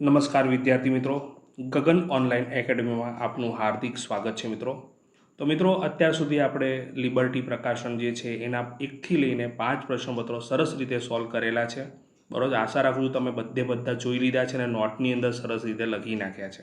નમસ્કાર વિદ્યાર્થી મિત્રો. ગગન ઓનલાઈન એકેડમીમાં આપનું હાર્દિક સ્વાગત છે મિત્રો. તો મિત્રો, અત્યાર સુધી આપણે લિબર્ટી પ્રકાશન જે છે, એના એકથી લઈને પાંચ પ્રશ્નપત્રો સરસ રીતે સોલ્વ કરેલા છે. બરોબર આશા રાખું છું તમે બધે બધા જોઈ લીધા છે અને નોટની અંદર સરસ રીતે લખી નાખ્યા છે.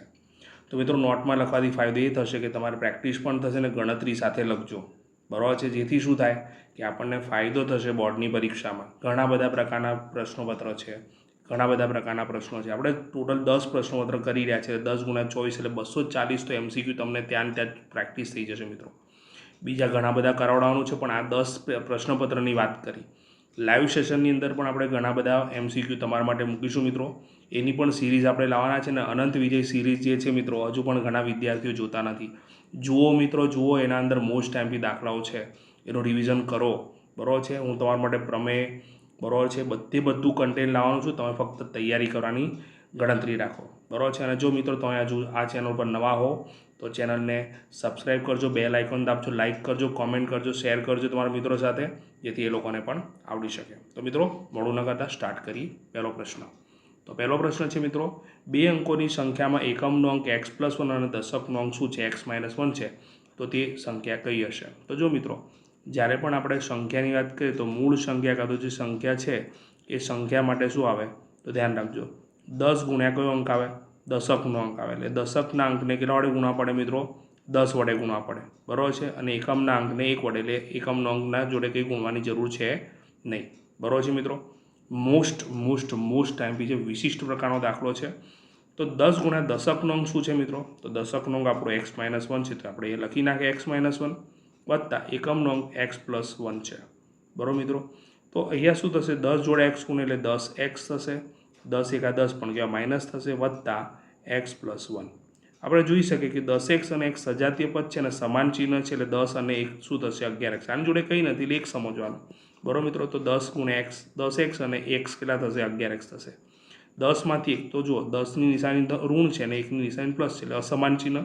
તો મિત્રો, નોટમાં લખવાથી ફાયદો એ થશે કે તમારે પ્રેક્ટિસ પણ થશે ને ગણતરી સાથે લખજો. બરાબર છે, જેથી શું થાય કે આપણને ફાયદો થશે બોર્ડની પરીક્ષામાં. ઘણા બધા પ્રકારના પ્રશ્નપત્રો છે. ઘણા બધા પ્રકારના પ્રશ્નો છે. આપણે ટોટલ દસ પ્રશ્નોપત્ર કરી રહ્યા છે. દસ ગુણ્યા ચોવીસ એટલે બસો ચાલીસ તો એમસીક્યુ તમને ત્યાં ત્યાં પ્રેક્ટિસ થઈ જશે મિત્રો. બીજા ઘણા બધા કરાવડાવવાનું છે, પણ આ દસ પ્રશ્નપત્રની વાત કરી. લાઈવ સેશનની અંદર પણ આપણે ઘણા બધા એમસીક્યુ તમારા માટે મૂકીશું મિત્રો. એની પણ સિરીઝ આપણે લાવવાના છે ને અનંત વિજય સિરીઝ જે છે મિત્રો, હજુ પણ ઘણા વિદ્યાર્થીઓ જોતા નથી. જુઓ મિત્રો, જુઓ એના અંદર મોસ્ટ ટાઈમથી દાખલાઓ છે. એનું રિવિઝન કરો. બરાબર છે? હું તમારા માટે પ્રમેય બરાબર છે? બધે બધું કન્ટેન્ટ લાવવાનું છું. તમે ફક્ત તૈયારી કરવાની ગણતરી રાખો. બરાબર છે? અને જો મિત્રો તમે હજુ આ ચેનલ પર નવા હો, તો ચેનલને સબસ્ક્રાઈબ કરજો બે આઇકોન દાબજો લાઇક કરજો કોમેન્ટ કરજો શેર કરજો તમારા મિત્રો સાથે, જેથી એ લોકોને પણ આવડી શકે. તો મિત્રો મોડું ન કરતાં સ્ટાર્ટ કરી પહેલો પ્રશ્ન. તો પહેલો પ્રશ્ન છે મિત્રો, બે અંકોની સંખ્યામાં એકમનો અંક એક્સ પ્લસ વન અને દશકનો અંક શું છે? એક્સ માઇનસ વન છે. તો તે સંખ્યા કઈ હશે? તો જો મિત્રો જ્યારે પણ આપણે સંખ્યાની વાત કરીએ તો મૂળ સંખ્યા કાં તો જે સંખ્યા છે, એ સંખ્યા માટે શું આવે? તો ધ્યાન રાખજો. દસ ગુણ્યા કયો અંક આવે? દશકનો અંક આવે. એટલે દશકના અંકને કેટલા વડે ગુણવા પડે મિત્રો? દસ વડે ગુણવા પડે. બરાબર છે? અને એકમના અંકને એક વડે. એટલે એકમનો અંકના જોડે કંઈ ગુણવાની જરૂર છે નહીં. બરાબર છે મિત્રો? મોસ્ટ મોસ્ટ મોસ્ટ ટાઈમ જે વિશિષ્ટ પ્રકારનો દાખલો છે. તો દસ ગુણ્યા દશકનો અંક શું છે મિત્રો? તો દશકનો અંક આપણો એક્સ માઇનસ વન છે. તો આપણે એ લખી નાખીએ એક્સ માઇનસ વન વત્તા એકમનો અંક એક્સ પ્લસ વન છે. બરાબર મિત્રો? તો અહીંયા શું થશે? દસ જોડે એક્સ ગુણ એટલે દસ એક્સ થશે. દસ એકા દસ પણ કહેવાય માઇનસ થશે? વત્તા એક્સ પ્લસ વન. આપણે જોઈ શકીએ કે દસ એક્સ અને એક સજાતીય પદ છે અને સમાન ચિહ્ન છે એટલે દસ અને એક શું થશે? અગિયાર એક્સ. આની જોડે કંઈ નથી, એટલે એક સમજવાનું. બરાબર મિત્રો, તો દસ ગુણ્યા એક્સ, દસ એક્સ અને એક્સ કેટલા થશે? અગિયાર એક્સ થશે. દસમાંથી એક, તો જુઓ, દસની નિશાની ઋણ છે અને એકની નિશાની પ્લસ છે એટલે અસમાન ચિહ્ન.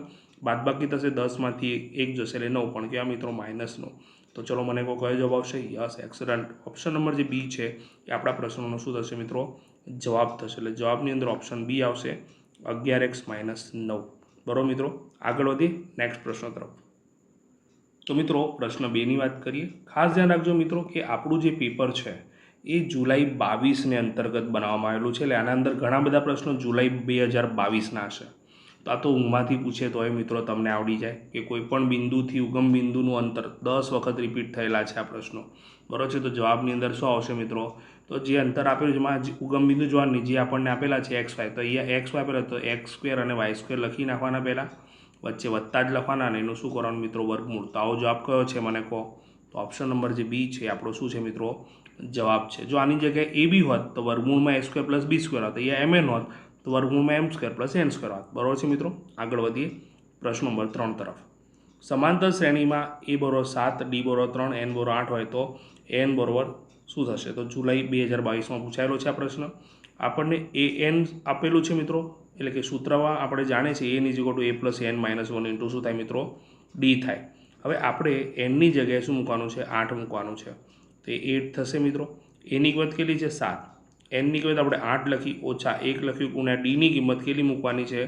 બાદબાકી થશે દસમાંથી એક જશે એટલે નવ, પણ કયા મિત્રો માઇનસનો? તો ચલો મને કહો કયો જવાબ આવશે? Yes, excellent. ઓપ્શન નંબર જે બી છે, એ આપણા પ્રશ્નોનો શું થશે મિત્રો? જવાબ થશે. એટલે જવાબની અંદર ઓપ્શન બી આવશે, અગિયાર એક્સ માઇનસ નવ. બરાબર મિત્રો? આગળ વધીએ, નેક્સ્ટ પ્રશ્ન તરફ. તો મિત્રો, પ્રશ્ન બેની વાત કરીએ. ખાસ ધ્યાન રાખજો મિત્રો કે આપણું જે પેપર છે, એ જુલાઈ બાવીસને અંતર્ગત બનાવવામાં આવેલું છે. એટલે આના અંદર ઘણા બધા પ્રશ્નો જુલાઈ બે હજાર બાવીસના હશે. આ તો ઊંઘમાંથી પૂછે તો એ મિત્રો તમને આવડી જાય કે કોઈ પણ બિંદુથી ઉગમ બિંદુનું અંતર દસ વખત રિપીટ થયેલા છે આ પ્રશ્નો. બરોબર છે? તો જવાબની અંદર શું આવશે મિત્રો? તો જે અંતર આપેલું છે ઉગમ બિંદુ જોવાની જે આપણને આપેલા છે એક્સ વાય તો અહીંયા એક્સ વાય આપેલા તો એક્સ સ્ક્વેર અને વાય સ્ક્વેર લખી નાખવાના પહેલાં, વચ્ચે વત્તા જ લખવાના અને એનું શું કરવાનું મિત્રો? વર્ગમૂળ. તો આવો જવાબ કયો છે મને કહો? તો ઓપ્શન નંબર જે બી છે, આપણો શું છે મિત્રો? જવાબ છે. જો આની જગ્યાએ એ બી હોત, તો વર્ગમૂળમાં a square plus b square હોત. અહીંયા એમ એન હોત તો વર્ગમૂળમાં m square plus n square વાત. બરાબર છે મિત્રો? આગળ વધીએ. પ્રશ્ન નંબર ત્રણ તરફ. સમાંતર શ્રેણીમાં એ બરોબર સાત ડી બરોબર ત્રણ એન બરોબર આઠ હોય તો એન બરોબર શું થશે? તો જુલાઈ બે હજાર બાવીસમાં પૂછાયેલો છે આ પ્રશ્ન. આપણને એ એન આપેલું છે મિત્રો? એટલે કે સૂત્રમાં આપણે જાણીએ છીએ n is equal to a plus n minus one into શું થાય મિત્રો? ડી થાય. હવે આપણે એનની જગ્યાએ શું મૂકવાનું છે? આઠ મૂકવાનું છે. તો એટ થશે મિત્રો. એની કિંમત કેટલી છે? સાત. એનની કિંમત આપણે આઠ લખી, ઓછા એક લખ્યું, ગુણ્યા ડીની કિંમત કેટલી મૂકવાની છે?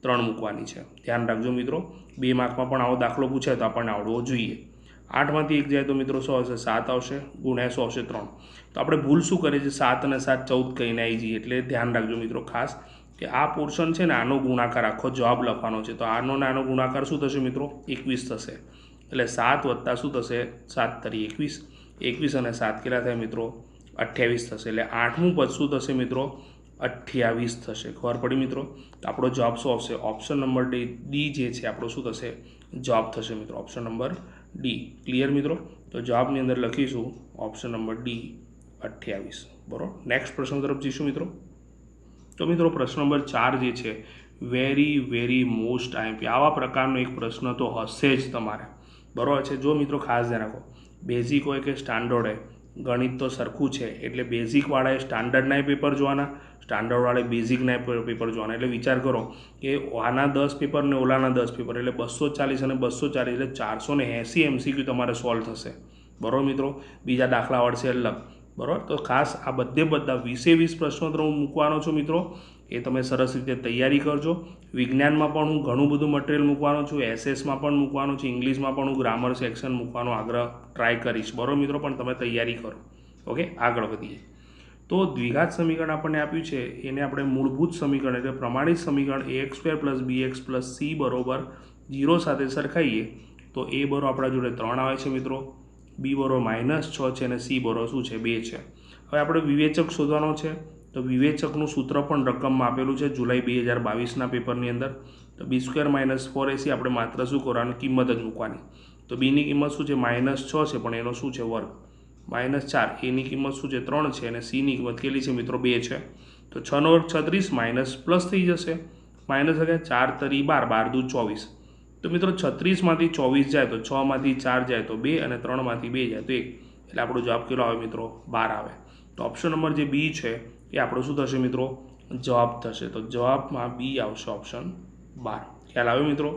ત્રણ મૂકવાની છે. ધ્યાન રાખજો મિત્રો. બે માર્કમાં પણ આવો દાખલો પૂછાય તો આપણને આવડવો જોઈએ. આઠમાંથી એક જાય તો મિત્રો સો આવશે, સાત આવશે, ગુણ્યા સો આવશે ત્રણ. તો આપણે ભૂલ શું કરીએ છીએ? સાત અને સાત ચૌદ કહીને આવી જઈએ. એટલે ધ્યાન રાખજો મિત્રો ખાસ કે આ પોર્શન છે ને આનો ગુણાકાર, આખો જવાબ લખવાનો છે. તો આનો ને આનો ગુણાકાર શું થશે મિત્રો? એકવીસ થશે. એટલે સાત વત્તા શું થશે? સાત તરી એકવીસ. એકવીસ અને સાત કેટલા થાય મિત્રો? અઠ્યાવીસ થશે. એટલે આઠમું પદ શું થશે મિત્રો? અઠ્યાવીસ થશે. ખબર પડી મિત્રો? તો આપણો જવાબ શું આવશે? ઓપ્શન નંબર ડી ડી જે છે આપણો શું થશે? જવાબ થશે મિત્રો. ઓપ્શન નંબર ડી ક્લિયર મિત્રો? તો જવાબની અંદર લખીશું ઓપ્શન નંબર ડી અઠ્યાવીસ. બરાબર? નેક્સ્ટ પ્રશ્ન તરફ જઈશું મિત્રો. તો મિત્રો પ્રશ્ન નંબર ચાર જે છે વેરી વેરી મોસ્ટ આઈએમપી આવા પ્રકારનો એક પ્રશ્ન તો હશે જ તમારે. બરાબર છે? જો મિત્રો ખાસ ધ્યાન રાખો. બેઝિક હોય કે સ્ટાન્ડર્ડ હોય ગણિત તો સરખું છે. એટલે બેઝિકવાળાએ સ્ટાન્ડર્ડના પેપર જોવાના સ્ટાન્ડર્ડવાળે બેઝિકના પેપર જોવાના. એટલે વિચાર કરો કે આના દસ પેપર ને ઓલાના દસ પેપર એટલે બસો ચાલીસ અને બસો ચાલીસ, એટલે ચારસો ને એંસી એમસીક્યુ તમારે સોલ્વ થશે. બરાબર મિત્રો? બીજા દાખલા આવડશે અલગ. બરાબર? તો ખાસ આ બધે બધા વીસે વીસ પ્રશ્નો તો હું મૂકવાનો છું મિત્રો. એ તમે સરસ રીતે તૈયારી કરજો. વિજ્ઞાનમાં પણ હું ઘણું બધું મટીરિયલ મૂકવાનો છું એસએસમાં પણ મૂકવાનું છે ઇંગ્લિશમાં પણ હું ગ્રામર સેક્શન મૂકવાનો આગ્રહ ટ્રાય કરીશ. બરાબર મિત્રો, પણ તમે તૈયારી કરો. ઓકે? આગળ વધીએ. તો દ્વિઘાત સમીકરણ આપણને આપ્યું છે. એને આપણે મૂળભૂત સમીકરણ એટલે પ્રમાણિત સમીકરણ a x square plus b x plus c બરોબર જીરો સાથે સરખાઈએ. તો એ બરો આપણા જોડે ત્રણ આવે છે મિત્રો. બી બરો માઇનસ છ છે અને સી બરો શું છે? બે છે. હવે આપણે વિવેચક શોધવાનો છે. તો વિવેચકનું સૂત્ર પણ રકમમાં આપેલું છે, જુલાઈ બે હજાર બાવીસના પેપરની અંદર. તો b square minus four a c આપણે માત્ર શું કરવાની? કિંમત જ મૂકવાની. તો બીની કિંમત શું છે? માઇનસ છ છે, પણ એનો શું છે? વર્ગ. માઇનસ ચાર. એની કિંમત શું છે? ત્રણ છે અને સીની કિંમત કેટલી છે મિત્રો? બે છે. તો છનો વર્ગ છત્રીસ માઇનસ પ્લસ થઈ જશે. માઇનસ એટલે ચાર તરી બાર બાર દૂધ ચોવીસ. તો મિત્રો છત્રીસમાંથી ચોવીસ જાય તો છમાંથી ચાર જાય તો બે અને ત્રણમાંથી બે જાય તો એક. એટલે આપણો જવાબ કેટલો આવે મિત્રો? બાર આવે. તો ઓપ્શન નંબર જે બી છે એ આપણો શું થશે મિત્રો? જવાબ થશે. તો જવાબમાં બી આવશે ઓપ્શન બાર. ખ્યાલ આવ્યો મિત્રો?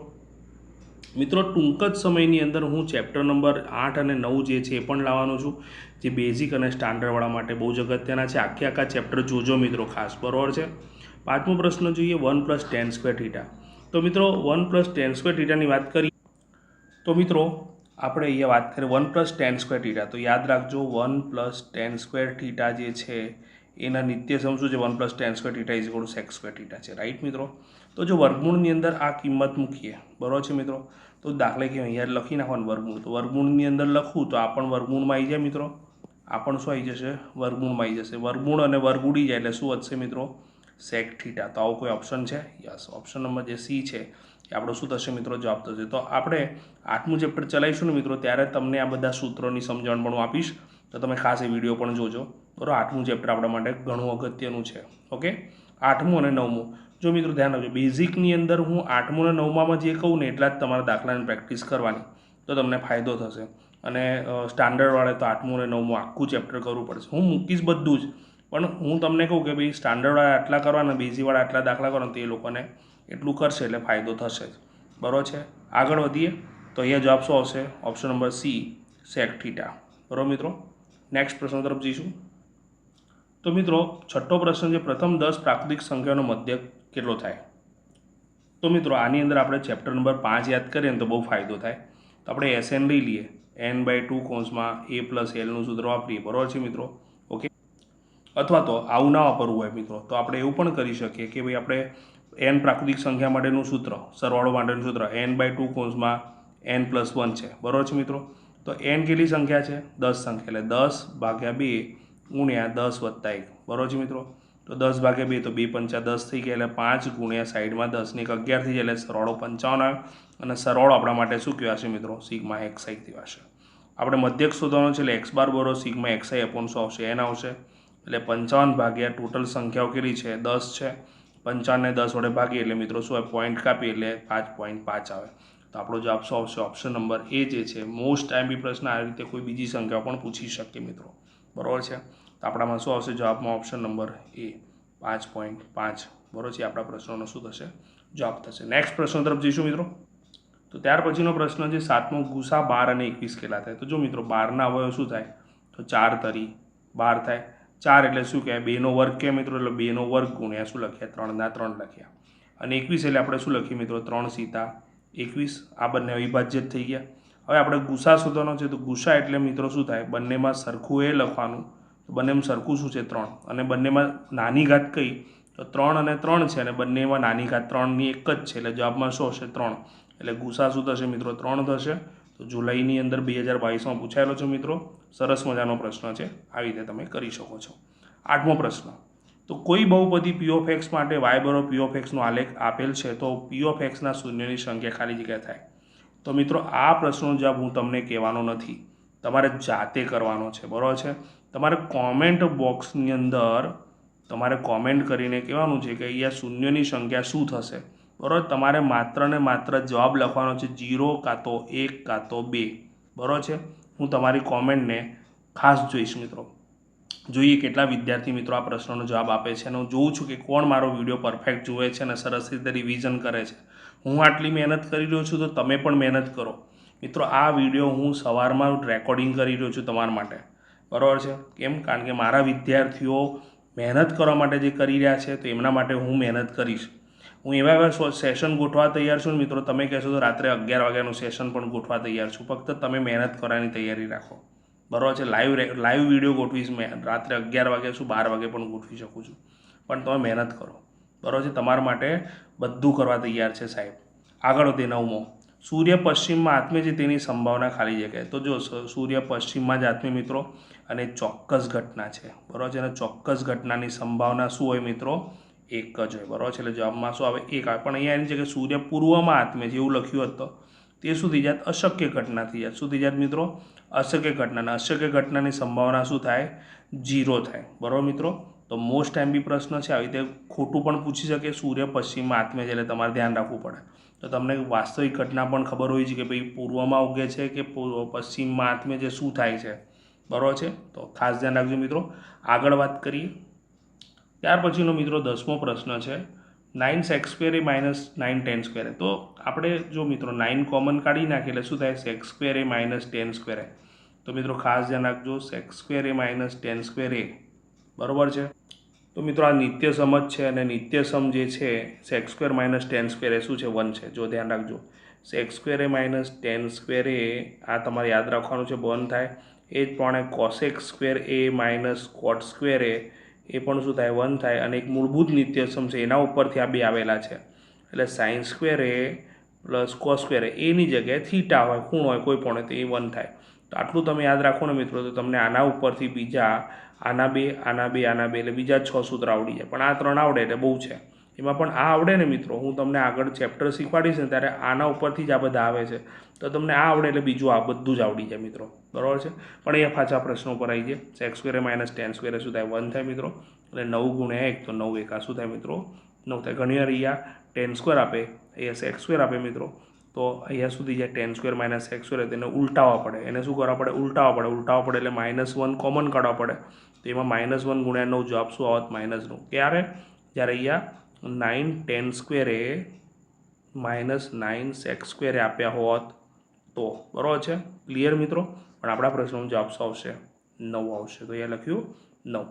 મિત્રો, ટૂંક જ સમયની અંદર હું ચેપ્ટર નંબર આઠ અને નવ જે છે એ પણ લાવવાનો છું. જે બેઝિક અને સ્ટાન્ડર્ડવાળા માટે બહુ જ અગત્યના છે. આખે આખા ચેપ્ટર જોજો મિત્રો ખાસ. બરોબર છે? પાંચમો પ્રશ્ન જોઈએ one plus tan square theta તો મિત્રો વન પ્લસ ટેન સ્ક્વેર થીટાની વાત કરીએ. તો મિત્રો, આપણે અહીંયા વાત કરીએ. One plus tan square theta તો યાદ રાખજો one plus tan square theta જે છે એના નિત્યસમ શું છે? One plus tan square theta is equal sec square theta છે. રાઈટ મિત્રો? તો જો વર્ગમૂળની અંદર આ કિંમત મૂકીએ, બરોબર છે મિત્રો? તો દાખલે કે અહીંયા લખી નાખવાનું વર્ગમૂળ. તો વર્ગમૂળની અંદર લખું તો આ પણ વર્ગમૂળમાં આવી જાય મિત્રો? આ પણ શું આવી જશે? વર્ગમૂળમાં આવી જશે. વર્ગમૂળ અને વર્ગ ઉડી જાય એટલે શું વધશે મિત્રો? Sec theta. તો આવો કોઈ ઓપ્શન છે? યસ ઓપ્શન નંબર જે સી છે, એ આપણો શું થશે મિત્રો? જવાબ થશે. તો આપણે આઠમું ચેપ્ટર ચલાવીશું ને મિત્રો, ત્યારે તમને આ બધા સૂત્રોની સમજણ પણ હું આપીશ. તો તમે ખાસ એ વીડિયો પણ જોજો. બરાબર? આઠમું ચેપ્ટર આપણા માટે ઘણું અગત્યનું છે. ઓકે આઠમું અને નવમું. જો મિત્રો ધ્યાન રાખજો બેઝિકની અંદર હું આઠમું અને નવમામાં જે કહું ને એટલા જ તમારા દાખલાની પ્રેક્ટિસ કરવાની, તો તમને ફાયદો થશે. અને સ્ટાન્ડર્ડવાળે તો આઠમું અને નવમું આખું ચેપ્ટર કરવું પડશે. હું મૂકીશ બધું જ, પણ હું તમને કહું કે ભાઈ સ્ટાન્ડર્ડવાળા આટલા કરવાના બેઝીવાળા આટલા દાખલા કરવાના તો એ લોકોને એટલું કરશે એટલે ફાયદો થશે જ. બરાબર છે? આગળ વધીએ, તો અહીંયા જવાબ શું આવશે? Option number c sec theta બરાબર મિત્રો? નેક્સ્ટ પ્રશ્ન તરફ જઈશું. તો મિત્રો, છઠ્ઠો પ્રશ્ન છે, પ્રથમ દસ પ્રાકૃતિક સંખ્યાનો મધ્ય કેટલો થાય? તો મિત્રો, આની અંદર આપણે ચેપ્ટર નંબર પાંચ યાદ કરીએ ને તો બહુ ફાયદો થાય. તો આપણે એસએન લઈ લઈએ. એન બાય ટુ કોન્સમાં એ પ્લસ એલનું સૂત્ર વાપરીએ. બરાબર છે મિત્રો? ઓકે? અથવા તો આવું ના વાપરવું હોય મિત્રો, તો આપણે એવું પણ કરી શકીએ કે ભાઈ આપણે એન પ્રાકૃતિક સંખ્યા માટેનું સૂત્ર, સરવાળો માટેનું સૂત્ર એન બાય ટુ કોન્સમાં એન પ્લસ વન છે. બરાબર છે મિત્રો? તો એન કેટલી સંખ્યા છે? દસ સંખ્યા. એટલે દસ ભાગ્યા બે ગુણ્યા દસ વત્તા એક. બરાબર છે મિત્રો? તો દસ ભાગે બે તો બે પંચા દસ થઈ ગયા એટલે પાંચ ગુણ્યા સાઈડમાં દસની એક અગિયાર થઈ જાય એટલે સરવાળો પંચાવન આવે અને સરવાળો આપણા માટે શું કહેવાશે મિત્રો? સિગમાં આઈ કહેવાશે. આપણે મધ્યક શોધવાનો છે એટલે એક્સ બાર બરો સિગમાં એક્સ આઈ અપોન શું આવશે. એન આવશે. એટલે પંચાવન ભાગ્યા ટોટલ સંખ્યાઓ કેટલી છે? દસ છે. પંચાવનને દસ વડે ભાગીએ એટલે મિત્રો શું હોય પોઈન્ટ કાપીએ એટલે પાંચ પોઈન્ટ પાંચ આવે. તો આપણો જવાબ શું આવશે? ઓપ્શન નંબર એ જે છે. મોસ્ટ ટાઈમ બી પ્રશ્ન આ રીતે કોઈ બીજી સંખ્યા પણ પૂછી શકીએ મિત્રો. બરાબર છે? તો આપણામાં શું આવશે? જવાબમાં ઓપ્શન નંબર એ પાંચ પોઈન્ટ પાંચ. બરાબર છે? આપણા પ્રશ્નોનો શું થશે? જવાબ થશે. નેક્સ્ટ પ્રશ્ન તરફ જઈશું મિત્રો. તો ત્યાર પછીનો પ્રશ્ન છે, સાતમો ગુસા બાર અને એકવીસ કેટલા થાય? તો જો મિત્રો, બારના અવયવ શું થાય? તો ચાર તરી બાર થાય. ચાર એટલે શું કહેવાય? બેનો વર્ગ કે મિત્રો, એટલે બેનો વર્ગ ગુણ્યા શું લખ્યા? ત્રણના ત્રણ લખ્યા. અને એકવીસ એટલે આપણે શું લખીએ મિત્રો? ત્રણ સીતા એકવીસ. આ બંને અવિભાજ્ય થઈ ગયા. હવે આપણે ગુસા શોધવાનો છે તો ગુસા એટલે મિત્રો શું થાય? બંનેમાં સરખું એ લખવાનું. તો બંનેમાં સરખું શું છે? ત્રણ. અને બંનેમાં નાની ઘાત કઈ? તો ત્રણ અને ત્રણ છે અને બંનેમાં નાની ઘાત ત્રણની એક જ છે. એટલે જવાબમાં શું હશે ત્રણ. એટલે ગુસા શું થશે મિત્રો? ત્રણ થશે. તો જુલાઈની અંદર બે હજાર બાવીસમાં પૂછાયેલો છે મિત્રો. સરસ મજાનો પ્રશ્ન છે. આવી રીતે તમે કરી શકો છો. આઠમો પ્રશ્ન. તો કોઈ બહુપદી પી ઓફ એક્સ માટે વાય બરો પી ઓફ એક્સનો આલેખ આપેલ છે તો પી ઓફ એક્સના શૂન્યની સંખ્યા ખાલી જગ્યા થાય. તો મિત્રો, આ પ્રશ્નનો જવાબ હું તમને કહેવાનો નથી. તમારે જાતે કરવાનો છે, બરાબર છે? તમારે કોમેન્ટ બોક્સની અંદર તમારે કોમેન્ટ કરીને કહેવાનું છે કે અહીંયા શૂન્યની સંખ્યા શું થશે? બરાબર? તમારે માત્ર ને માત્ર જવાબ લખવાનો છે જીરો કાં તો એક કાં તો બે. બરાબર છે? હું તમારી કોમેન્ટને ખાસ જોઈશ મિત્રો. જોઈએ કેટલા વિદ્યાર્થી મિત્રો આ પ્રશ્નનો જવાબ આપે છે અને હું જોઉં છું કે કોણ મારો વીડિયો પરફેક્ટ જુએ છે અને સરસ રીતે રિવિઝન કરે છે. હું આટલી મહેનત કરી રહ્યો છું તો તમે પણ મહેનત કરો. મિત્રો, આ વીડિયો હું સવારમાં રેકોર્ડિંગ કરી રહ્યો છું તમારા માટે. બરાબર છે? કેમ? કારણ કે મારા વિદ્યાર્થીઓ મહેનત કરવા માટે જે કરી રહ્યા છે, તો એમના માટે હું મહેનત કરીશ. હું એવા એવા સેશન ગોઠવા તૈયાર છું મિત્રો, તમે કહેશો તો રાત્રે અગિયાર વાગ્યાનું સેશન પણ ગોઠવા તૈયાર છું. ફક્ત તમે મહેનત કરવાની તૈયારી રાખો. બરાબર છે? લાઈવ લાઈવ વીડિયો ગોઠવીશ મેં, રાત્રે અગિયાર વાગે છું બાર વાગે પણ ગોઠવી શકું છું. પણ તમે મહેનત કરો. બરાબર છે? તમારા માટે બધું કરવા તૈયાર છે સાહેબ. આગળ વધે નવમો. સૂર્ય પશ્ચિમમાં આત્મે છે તેની સંભાવના ખાલી જગ્યાએ. તો જો સૂર્ય પશ્ચિમમાં જ આત્મે મિત્રો અને ચોક્કસ ઘટના છે. બરાબર છે? અને ચોક્કસ ઘટનાની સંભાવના શું હોય મિત્રો? એક જ હોય. બરાબર છે? એટલે જવાબમાં શું આવે? એક આવે. પણ અહીંયા એની જગ્યાએ સૂર્ય પૂર્વમાં આત્મે છે એવું લખ્યું હતું તે શું થઈ જાત? અશક્ય ઘટના થઈ જાત. શું થઈ જાત મિત્રો? અશક્ય ઘટના. અને અશક્ય ઘટનાની સંભાવના શું થાય? જીરો થાય. બરાબર મિત્રો? તો મોસ્ટ ટાઈમ બી પ્રશ્ન છે, આવી રીતે ખોટું પણ પૂછી શકે, સૂર્ય પશ્ચિમમાં આત્મે છે, એટલે તમારે ધ્યાન રાખવું પડે. તો તમને વાસ્તવિક ઘટના પણ ખબર હોય છે કે ભાઈ પૂર્વમાં ઉગે છે કે પશ્ચિમમાં આત્મે જે શું થાય છે. બરાબર છે? તો ખાસ ધ્યાન રાખજો મિત્રો. આગળ વાત કરીએ. ત્યાર પછીનો મિત્રો દસમો પ્રશ્ન છે nine sec square A minus nine tan square તો આપણે જો મિત્રો નાઇન કોમન કાઢી નાખીએ, એટલે શું થાય? Sec square A minus tan square તો મિત્રો ખાસ ધ્યાન રાખજો sec square A minus tan square A. બરાબર છે? તો મિત્રો આ નિત્ય સમ છે અને નિત્ય સમ જે છે sec square minus tan square A શું છે? વન છે. જો ધ્યાન રાખજો. Sec square A minus tan square A, આ તમારે યાદ રાખવાનું છે વન થાય. એ જ પ્રમાણે cosec square A minus cot square A એ પણ શું થાય? વન થાય. અને એક મૂળભૂત નિત્યસમ છે, એના ઉપરથી આ બે આવેલા છે. એટલે sine square A plus cos square એની જગ્યાએ થીટા હોય, ખૂણ હોય, કોઈ પણ હોય, તો એ વન થાય. તો આટલું તમે યાદ રાખો ને મિત્રો, તો તમને આના ઉપરથી બીજા, આના બે આના બે આના બે એટલે બીજા છ સૂત્ર આવડી જાય. પણ આ ત્રણ આવડે એટલે બહુ છે. એમાં પણ આ આવડે ને મિત્રો, હું તમને આગળ ચેપ્ટર શીખવાડીશ ને ત્યારે આના ઉપરથી જ આ બધા આવે છે. તો તમને આ આવડે એટલે બીજું આ બધું જ આવડી જાય મિત્રો. બરાબર છે? પણ એ પાછા પ્રશ્નો પર આવી જાય. Six square minus ten square શું થાય? વન થાય મિત્રો. એટલે નવ ગુણ્યા એક, તો નવ એકા. શું થાય મિત્રો? નવ થાય. ઘણી વાર અહીંયા ટેન સ્ક્વેર આપે, અહીંયા સેક્સ સ્ક્વેર આપે મિત્રો. તો અહીંયા સુધી જે ten square minus x square તેને ઉલટાવવા પડે. એને શું કરવા પડે? ઉલટાવવા પડે. ઉલટાવવા પડે એટલે માઇનસ વન કોમન કાઢવા પડે. તો એમાં માઇનસ વન ગુણ્યા નવ જવાબ શું આવત? માઇનસ નવ. ક્યારે? જ્યારે અહીંયા નાઇન ટેન સ્ક્વેરે માઇનસ નાઇન સેક્સ સ્ક્વેરે આપ્યા હોત તો. બરાબર છે? ક્લિયર મિત્રો? પણ આપણા પ્રશ્નનો જવાબ શું આવશે? નવ આવશે. તો અહીંયા લખ્યું નવ.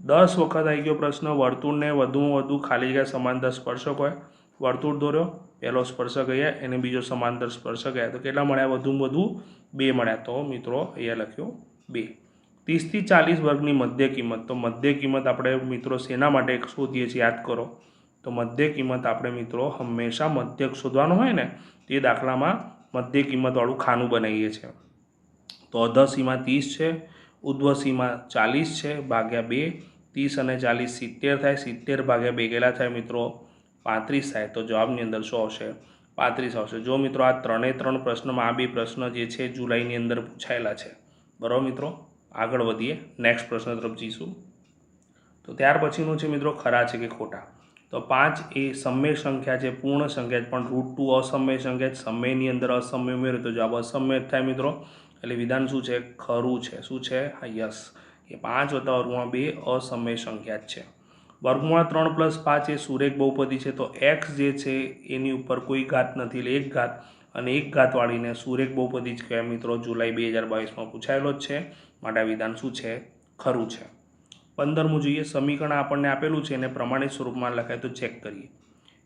દસ વખત આવી ગયો પ્રશ્ન. વર્તુળને વધુમાં વધુ ખાલી જગ્યા સમાંતર સ્પર્શક હોય. વર્તુળ દોર્યો, પહેલો સ્પર્શક અહીંયા, એને બીજો સમાંતર સ્પર્શક આવ્યા. તો કેટલા મળ્યા? વધુમાં વધુ બે મળ્યા. તો મિત્રો, અહીંયા લખ્યો, બે. ત્રીસથી ચાલીસ વર્ગની મધ્ય કિંમત. તો મધ્ય કિંમત આપણે મિત્રો શેના માટે શોધીએ છીએ? યાદ કરો. તો મધ્ય કિંમત આપણે મિત્રો હંમેશા મધ્યક શોધવાનું હોય ને, તે દાખલામાં મધ્ય કિંમતવાળું ખાનું બનાવીએ છીએ. તો અધસીમાં ત્રીસ છે ઉધ્વસીમાં ચાલીસ છે, ભાગ્યા બે. ત્રીસ અને ચાલીસ સિત્તેર થાય. સિત્તેર ભાગ્યા બે કેટલા થાય મિત્રો? પાંત્રીસ થાય તો જવાબની અંદર શું આવશે. પાંત્રીસ આવશે. જો મિત્રો આ ત્રણે ત્રણ પ્રશ્નમાં આ બે પ્રશ્ન જે છે જુલાઈની અંદર પૂછાયેલા છે. બરાબર મિત્રો? આગળ વધીએ. નેક્સ્ટ પ્રશ્ન તરફ જઈશું. તો ત્યાર પછીનું છે મિત્રો ખરા છે કે ખોટા? તો પાંચ એ સમય સંખ્યા છે, પૂર્ણ સંખ્યા પણ રૂટ ટુ અસમય સંખ્યા સમયની અંદર અસમય ઉમેર્યો તો જવાબ અસમય થાય મિત્રો. એટલે વિધાન શું છે? ખરું છે. શું છે? હા, યસ. એ પાંચ વત્તા વર્ગમાં બે અસમય સંખ્યા છે. વર્ગમાં ત્રણ પ્લસ પાંચ એ સુરેખ બહુપદી છે, તો એક્સ જે છે એની ઉપર કોઈ ઘાત નથી, એટલે એક ઘાત અને એક ઘાતવાળીને સુરેખ બહુપદી જ કહેવાય. મિત્રો, જુલાઈ બે હજાર બાવીસમાં પૂછાયેલો જ છે, માટે આ વિધાન શું છે? ખરું છે. પંદરમું જોઈએ, સમીકરણ આપણને આપેલું છે, એને પ્રમાણિત સ્વરૂપમાં લખાય તો ચેક કરીએ.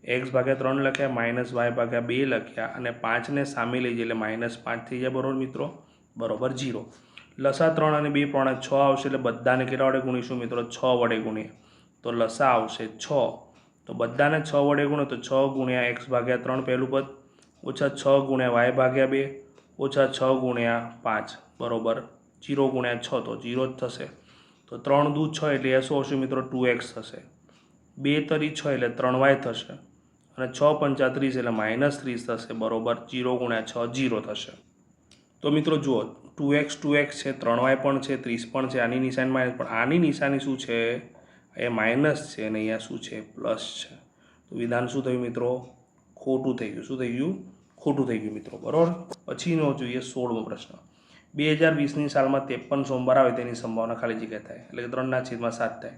એક્સ ભાગ્યા ત્રણ લખ્યા, માઇનસ વાય ભાગ્યા બે લખ્યા, અને પાંચને સામે લઈ જઈએ, એટલે માઇનસ પાંચ થઈ જાય બરોબર મિત્રો? બરોબર જીરો લસા ત્રણ અને બે પ્રમાણે છ આવશે, એટલે બધાને કેટલા વડે ગુણીશું મિત્રો? છ વડે ગુણીએ. તો લસા આવશે છ. તો બધાને છ વડે ગુણો તો છ ગુણ્યા એક્સ ભાગ્યા ત્રણ પહેલું પદ, ઓછા છ ગુણ્યા વાય ભાગ્યા બે, ઓછા છ ગુણ્યા પાંચ. બરોબર? જીરો ગુણ્યા છ તો જીરો જ થશે. તો ત્રણ દૂ છ એટલે એ શું આવશે મિત્રો? ટુ એક્સ થશે. બે તરી છ એટલે ત્રણ વાય થશે. અને છ પંચાત્રીસ એટલે માઇનસ ત્રીસ થશે. બરોબર? જીરો ગુણ્યા છ જીરો થશે. તો મિત્રો જુઓ, ટુ એક્સ ટુ એક્સ છે, ત્રણ વાય પણ છે, ત્રીસ પણ છે. આની નિશાની માઇનસ પણ આની નિશાની શું છે? એ માઇનસ છે અને અહીંયા શું છે? પ્લસ છે. તો વિધાન શું થયું મિત્રો? ખોટું થઈ ગયું. શું થઈ ગયું? ખોટું થઈ ગયું મિત્રો. બરાબર? પછીનો જોઈએ સોળમો પ્રશ્ન. બે હજાર વીસની સાલમાં ત્રેપન સોમવાર આવે તેની સંભાવના ખાલી જગ્યા થાય. એટલે કે ત્રણના છેદમાં સાત થાય.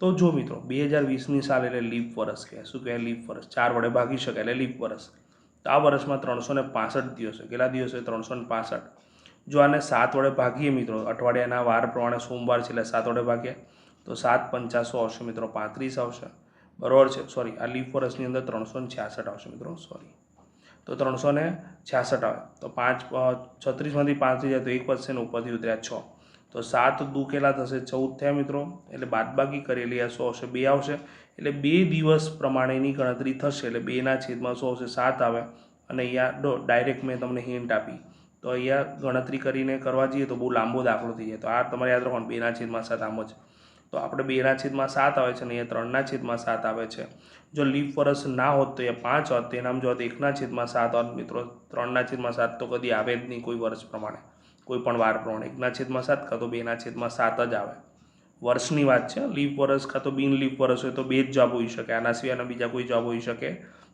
તો જો મિત્રો, બે હજાર વીસની સાલ એટલે લીપ વર્ષ કહેવાય શું કહેવાય લીપ વર્ષ. ચાર વડે ભાગી શકાય એટલે લીપ વર્ષ. તો આ વર્ષમાં ત્રણસો ને પાસઠ દિવસ. કેટલા દિવસ? ત્રણસો ને પાસઠ. જો આને સાત વડે ભાગીએ મિત્રો, અઠવાડિયાના વાર પ્રમાણે સોમવાર છે એટલે સાત વડે ભાગીએ તો સાત પંચા સો આવશે મિત્રો, પાંત્રીસ આવશે. બરાબર છે? સોરી આ લીફ વર્ષની અંદર ત્રણસો ને છ્યાસઠ આવશે મિત્રો સોરી તો ત્રણસો ને છ્યાસઠ આવે. તો પાંચ છત્રીસમાંથી પાંત્રીસ જાય તો એક ને ઉપરથી ઉતર્યા છ. તો સાત દુ થશે, ચૌદ થયા મિત્રો. એટલે બાદબાકી કરેલી આ સો આવશે, બે આવશે. એટલે બે દિવસ પ્રમાણેની ગણતરી થશે, એટલે બેના છેદમાં સો આવશે, સાત આવે. અને અહીંયા ડો ડાયરેક્ટ મેં તમને હિન્ટ આપી. તો અહીંયા ગણતરી કરીને કરવા જઈએ તો બહુ લાંબો દાખલો થઈ જાય. તો આ તમારે યાદ રાખવાનું, બેના છેદમાં સાત આમ જ. તો આપણે બેના છેદમાં સાત આવે છે અને અહીંયા ત્રણના છેદમાં સાત આવે છે. જો લીપ વર્ષ ના હોત તો એ પાંચ હોત તો એનામ જો એકના છેદમાં સાત હોત, મિત્રો ત્રણના છેદમાં સાત તો કદી આવે જ નહીં કોઈ વર્ષ પ્રમાણે. કોઈ પણ વાર પ્રમાણે. એકના છેદમાં સાત કાં તો બેના છેદમાં સાત જ આવે. વર્ષની વાત છે, લીપ વર્ષ કાં તો બિન લીપ વરસ હોય તો બે જ જવાબ હોઈ શકે. આના સિવાયના બીજા કોઈ જવાબ હોઈ શકે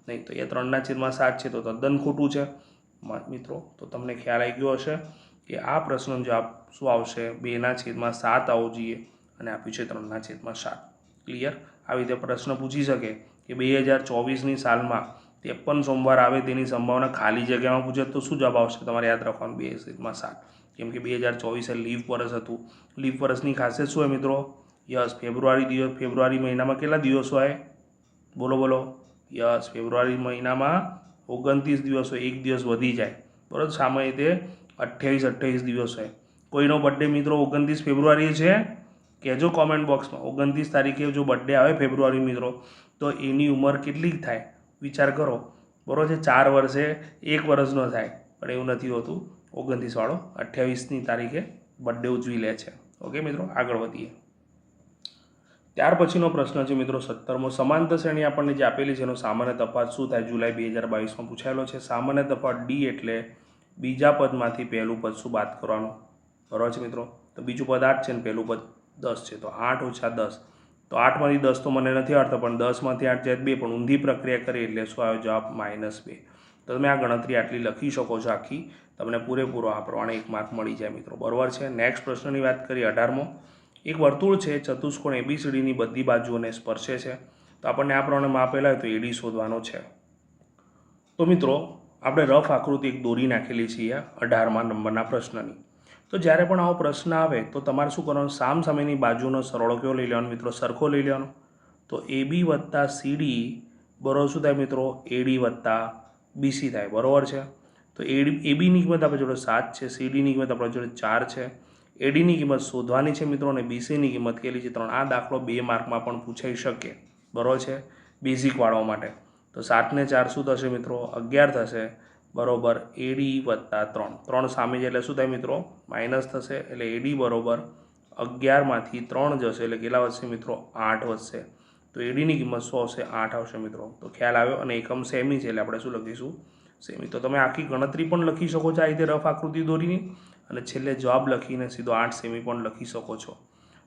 નહીં. તો એ ત્રણના છેદમાં સાત છે તો તદ્દન ખોટું છે. મિત્રો, તો તમને ખ્યાલ આવી ગયો હશે કે આ પ્રશ્નનો જવાબ શું આવશે? બેના છેદમાં સાત આવવો જોઈએ. અને આપ્યું છે ત્રણના છેદમાં સાત. ક્લિયર આવી રીતે પ્રશ્ન પૂછી શકે કે બે હજાર ચોવીસની સાલમાં ત્રેપન સોમવાર આવે તેની સંભાવના ખાલી જગ્યામાં પૂછે તો શું જવાબ આવશે? તમારે યાદ રાખવાનું, બે છેદમાં સાત. કેમ કે બે હજાર ચોવીસે લીવ વર્ષ હતું. લીવ વર્ષની ખાસિયત શું હોય મિત્રો? યસ, ફેબ્રુઆરી દિવસ ફેબ્રુઆરી મહિનામાં કેટલા દિવસો હોય બોલો બોલો. યસ, ફેબ્રુઆરી મહિનામાં ઓગણત્રીસ દિવસ હોય એક દિવસ વધી જાય. બરાબર? સામાન્ય રીતે અઠ્યાવીસ અઠ્યાવીસ દિવસ હોય. કોઈનો બર્થડે મિત્રો ઓગણત્રીસ ફેબ્રુઆરી છે? કહેજો કોમેન્ટ બોક્સમાં ઓગણત્રીસ તારીખે જો બર્થડે આવે ફેબ્રુઆરી મિત્રો, તો એની ઉંમર કેટલી થાય? વિચાર કરો. બરાબર છે? ચાર વર્ષે એક વર્ષનો થાય, પણ એવું નથી હોતું. ઓગણત્રીસવાળો અઠ્યાવીસની તારીખે બર્થડે ઉજવી લે છે. ઓકે મિત્રો? આગળ વધીએ. ત્યાર પછીનો પ્રશ્ન છે મિત્રો, સત્તરમો સમાંતર શ્રેણી આપણને જે આપેલી છે એનો સામાન્ય તફાત શું થાય? જુલાઈ બે હજાર બાવીસમાં પૂછાયેલો છે. સામાન્ય તફાત ડી એટલે બીજા પદમાંથી પહેલું પદ શું બાદ કરવાનું? બરાબર છે મિત્રો? તો બીજું પદ આઠ છે ને પહેલું પદ દસ છે. તો આઠ ઓછા દસ. તો આઠમાંથી દસ તો મને નથી આવડતો, પણ દસમાંથી આઠ જાય બે, પણ ઊંધી પ્રક્રિયા કરી એટલે શું આવ્યો જવાબ માઇનસ બે. તો તમે આ ગણતરી આટલી લખી શકો છો આખી. તમને પૂરેપૂરો આ પ્રમાણે એક માર્ક મળી જાય મિત્રો. બરાબર છે? નેક્સ્ટ પ્રશ્નની વાત કરીએ અઢારમો. એક વર્તુળ છે, ચતુષ્કોણ એબીસીડીની બધી બાજુઓને સ્પર્શે છે. તો આપણને આ પ્રમાણે માપેલા હોય તો એડી શોધવાનો છે. તો મિત્રો, આપણે રફ આકૃતિ એક દોરી નાખેલી છીએ અઢારમાં નંબરના પ્રશ્નની. તો જ્યારે પણ આવો પ્રશ્ન આવે તો તમારે શું કરવાનું? સામ સામેની બાજુનો સરળો કયો લઈ લેવાનો મિત્રો? સરખો લઈ લેવાનો. તો એ બી વત્તા સીડી બરોબર શું થાય મિત્રો? એડી વત્તા બીસી થાય. બરોબર છે? તો એડી એબીની કિંમત આપણી જોડે સાત છે સીડીની કિંમત આપણા જોડે ચાર છે. એડીની કિંમત શોધવાની છે મિત્રો અને બીસીની કિંમત કેટલી છે ત્રણ આ દાખલો બે માર્કમાં પણ પૂછાઈ શકે. બરોબર છે? બેઝિક વાળવા માટે. તો સાતને ચાર શું થશે મિત્રો? અગિયાર થશે. બરોબર એડી વત્તા ત્રણ. ત્રણ સામે છે એટલે શું થાય મિત્રો? માઇનસ થશે એટલે એડી બરોબર અગિયારમાંથી ત્રણ જશે એટલે કેટલા વધશે મિત્રો? આઠ વધશે. તો એડીની કિંમત શું આવશે આઠ આવશે મિત્રો. તો ખ્યાલ આવ્યો અને એકમ સેમી છે એટલે આપણે શું લખીશું? સેમી. તો તમે આખી ગણતરી પણ લખી શકો છો આ રીતે રફ આકૃતિ દોરીને અને છેલ્લે જવાબ લખીને સીધો આઠ સેમી પણ લખી શકો છો.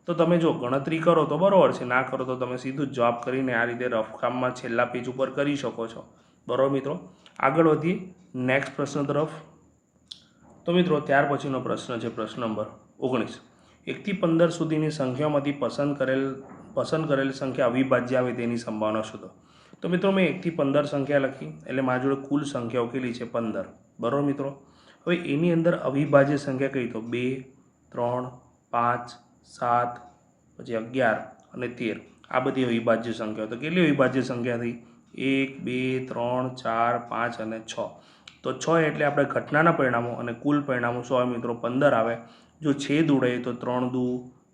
તો તમે જો ગણતરી કરો તો બરાબર છે, ના કરો તો તમે સીધું જ જવાબ કરીને આ રીતે રફ કામમાં છેલ્લા પેજ ઉપર કરી શકો છો. બરાબર મિત્રો? આગળ વધીએ. નેક્સ્ટ પ્રશ્ન તરફ. તો મિત્રો, ત્યાર પછીનો પ્રશ્ન છે પ્રશ્ન નંબર ઓગણીસ. એકથી પંદર સુધીની સંખ્યામાંથી પસંદ કરેલ પસંદ કરેલ સંખ્યા અવિભાજ્ય આવે તેની સંભાવના શોધો તો? મિત્રો, મેં એકથી પંદર સંખ્યા લખી, એટલે મારી જોડે કુલ સંખ્યાઓ ઉકેલી છે? પંદર. બરાબર મિત્રો? હવે એની અંદર અવિભાજ્ય સંખ્યા કઈ તો? બે, ત્રણ, પાંચ, સાત, પછી અગિયાર અને તેર. આ બધી અવિભાજ્ય સંખ્યાઓ. તો કેટલી અવિભાજ્ય સંખ્યા થઈ? એક, બે, ત્રણ, ચાર, પાંચ અને છ. તો છ એટલે આપણે ઘટનાના પરિણામો અને કુલ પરિણામો સો મિત્રો, પંદર આવે. જો છેદ ઉડે તો ત્રણ દુ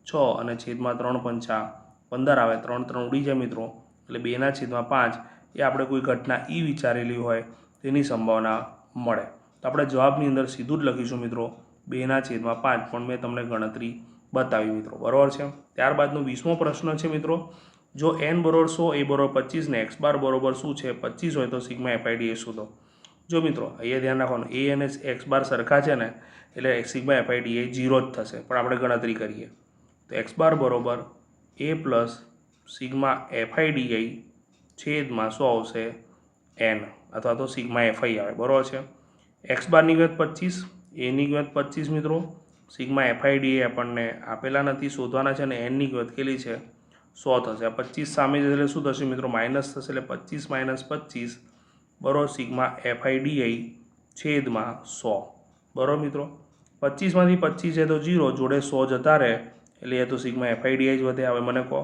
છ અને છેદમાં ત્રણ પંચા પંદર આવે. ત્રણ ત્રણ ઉડી જાય મિત્રો. એટલે બેના છેદમાં પાંચ એ આપણે કોઈ ઘટના ઈ વિચારેલી હોય તેની સંભાવના મળે. તો આપણે જવાબની અંદર સીધું જ લખીશું મિત્રો, બેના છેદમાં પાંચ. પણ મેં તમને ગણતરી બતાવી મિત્રો. બરાબર છે? ત્યારબાદનો વીસમો પ્રશ્ન છે મિત્રો. જો એન બરોબર સો, એ બરોબર પચીસ ને એક્સ બાર બરોબર શું છે? પચીસ હોય તો સિગ્મા એફઆઈડી એ શોધો. જો મિત્રો, અહીંયા ધ્યાન રાખવાનું એ અને એક્સ બાર સરખા છે ને, એટલે સિગ્મા એફઆઈડી એ જીરો જ થશે. પણ આપણે ગણતરી કરીએ. તો એક્સ બાર બરોબર એ પ્લસ સિગ્મા એફઆઈડીઆઈ છેદમાં શું આવશે? એન અથવા તો સિગ્મા એફઆઈ આવે. બરાબર છે? એક્સ બારની કિંમત પચીસ એની કિંમત પચીસ મિત્રો, સિગ્મા એફઆઈડી આપણને આપેલા નથી, શોધવાના છે અને એનની કિંમત કેટલી છે? સો થશે. આ પચીસ સામે જશે એટલે શું થશે મિત્રો? માઇનસ થશે એટલે પચીસ માઇનસ પચીસ બરોબર સિગ્મા એફઆઈડીઆઈ છેદમાં સો. બરોબર મિત્રો? પચીસમાંથી પચીસ છે તો જીરો જોડે સો જતા રહે. એટલે એ તો સિગ્મા એફઆઈડીઆઈ જ વધે. હવે મને કહો,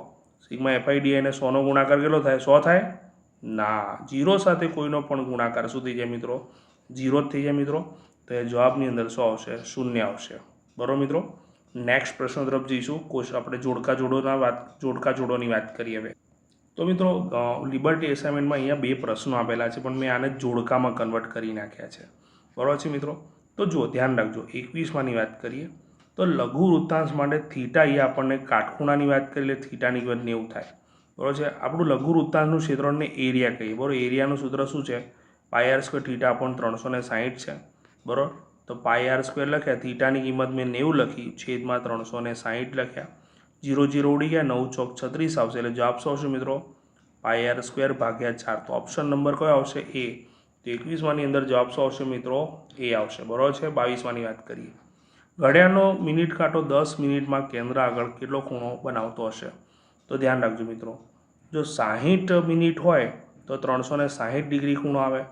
સિગ્મા એફઆઈડીઆઈ ને સોનો ગુણાકાર કેટલો થાય? સો થાય? ના જીરો સાથે કોઈનો પણ ગુણાકાર શું થઈ જાય મિત્રો? જીરો જ થઈ જાય મિત્રો. તો એ જવાબની અંદર શું આવશે, શૂન્ય આવશે. બરાબર મિત્રો? નેક્સ્ટ પ્રશ્ન તરફ જઈશું. કોશ, આપણે જોડકા જોડોના વાત, જોડકા જોડોની વાત કરીએ હવે. તો મિત્રો લિબર્ટી એસાઇનમેન્ટમાં અહીંયા બે પ્રશ્નો આપેલા છે, પણ મેં આને જોડકામાં કન્વર્ટ કરી નાખ્યા છે. બરાબર છે મિત્રો? તો જુઓ, ધ્યાન રાખજો, એકવીસમાંની વાત કરીએ, તો લઘુ વૃત્તાંશ માટે થીટા એ આપણને કાટખૂણાની વાત કરીએ, એટલે થીટાની કિંમત નેવું થાય. બરાબર છે? આપણું લઘુ વૃત્તાંશનું ક્ષેત્રને એરિયા કહીએ. બરાબર, એરિયાનું સૂત્ર શું છે? પાયર સ્ક્વેર થીટા પણ ત્રણસો ને સાહીઠ છે. બરાબર? તો પાયર સ્ક્વેર લખ્યા થીટાની કિંમત મેં નેવું લખી, છેદમાં ત્રણસો ને સાહીઠ લખ્યા. જીરો જીરો ઉડી ગયા નવ ચોક છત્રીસ આવશે. એટલે જવાબ શું આવશે મિત્રો? પાય આર સ્ક્વેર ભાગ્યા ચાર. તો ઓપ્શન નંબર કયો આવશે? એ તો એકવીસમાંની અંદર જવાબ શું આવશે મિત્રો? એ આવશે. બરાબર છે? બાવીસમાંની વાત કરીએ. ઘડિયાળનો મિનિટ કાંટો દસ મિનિટમાં કેન્દ્ર આગળ કેટલો ખૂણો બનાવતો હશે? તો ધ્યાન રાખજો મિત્રો. જો સાહીઠ મિનિટ હોય, તો ત્રણસો ને સાહીઠ ડિગ્રી ખૂણો આવે.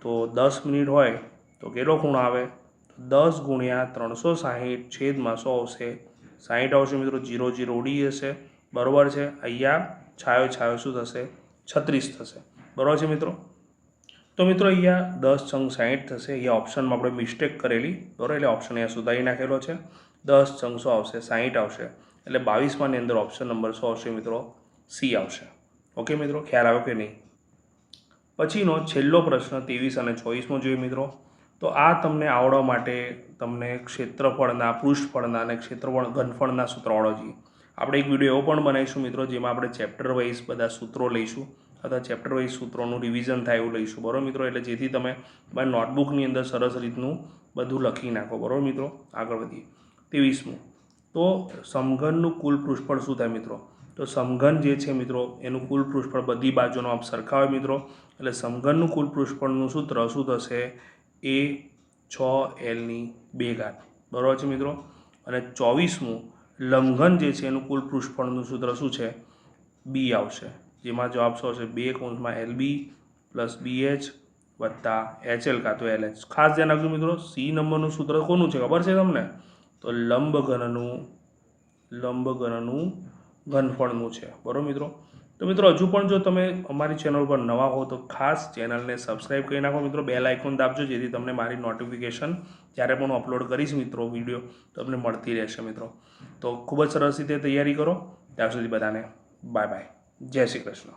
તો દસ મિનિટ હોય, તો કેટલો ખૂણો આવે? દસ ગુણ્યા ત્રણસો સાહીઠ છેદમાં સો આવશે. સાહીઠ આવશે મિત્રો, જીરો જીરો ઉડી જશે. બરોબર છે? અહીંયા છાયો છાયો શું થશે? છત્રીસ થશે. બરોબર છે મિત્રો? તો મિત્રો અહીંયા દસ ચંગ સાહીઠ થશે. અહીંયા ઓપ્શનમાં આપણે મિસ્ટેક કરેલી. બરાબર? એટલે ઓપ્શન અહીંયા સુધારી નાખેલો છે. દસ ચંગ શું આવશે સાહીઠ આવશે. એટલે બાવીસમાંની અંદર ઓપ્શન નંબર શું આવશે મિત્રો. સી આવશે. ઓકે મિત્રો? ખ્યાલ આવ્યો કે નહીં? પછીનો છેલ્લો પ્રશ્ન ત્રેવીસ અને ચોવીસમો જોઈએ મિત્રો. તો આ તમને આવડવા માટે તમને ક્ષેત્રફળના, પૃષ્ઠફળના અને ક્ષેત્રફળ ઘનફળના સૂત્રો આવડો આપણે એક વીડિયો એવો પણ બનાવીશું મિત્રો, જેમાં આપણે ચેપ્ટર વાઇઝ બધા સૂત્રો લઈશું અથવા ચેપ્ટર વાઇઝ સૂત્રોનું રિવિઝન થાય એવું લઈશું. બરાબર મિત્રો? એટલે જેથી તમે તમારી નોટબુકની અંદર સરસ રીતનું બધું લખી નાખો. બરાબર મિત્રો? આગળ વધીએ. ત્રેવીસમું. તો સમઘનનું કુલ પૃષ્ઠફળ શું થાય મિત્રો? તો સમઘન જે છે મિત્રો, એનું કુલ પૃષ્ઠફળ બધી બાજુનો આપ સરખા હોય મિત્રો. એટલે સમઘનનું કુલ પૃષ્ઠફળનું સૂત્ર શું થશે? એ છ એલની બે ઘાત. બરાબર છે મિત્રો? અને ચોવીસમું લંઘન જે છે એનું કુલ પૃષ્ઠફળનું સૂત્ર શું છે? બી આવશે. જેમાં જવાબ શું આવશે? બે કૌંસમાં L B plus B H વત્તા એચએલ કાં તો એલ એચ ખાસ ધ્યાન રાખજો મિત્રો સી નંબરનું સૂત્ર કોનું છે? ખબર છે તમને? તો લંબઘનનું લંબઘનનું લંબ ઘનફળનું છે. બરાબર મિત્રો? તો મિત્રો, હજુ પણ જો તમે અમારી ચેનલ પર નવા હો તો ખાસ ચેનલને સબસ્ક્રાઈબ કરી નાખો. મિત્રો બેલ આઇકોન દાબજો, જેથી તમને મારી નોટિફિકેશન જ્યારે પણ હું અપલોડ કરીશ મિત્રો વીડિયો તમને મળતી રહેશે મિત્રો. તો ખૂબ જ સરસ રીતે તૈયારી કરો. ત્યાં સુધી બધાને બાય બાય જય શ્રી કૃષ્ણ.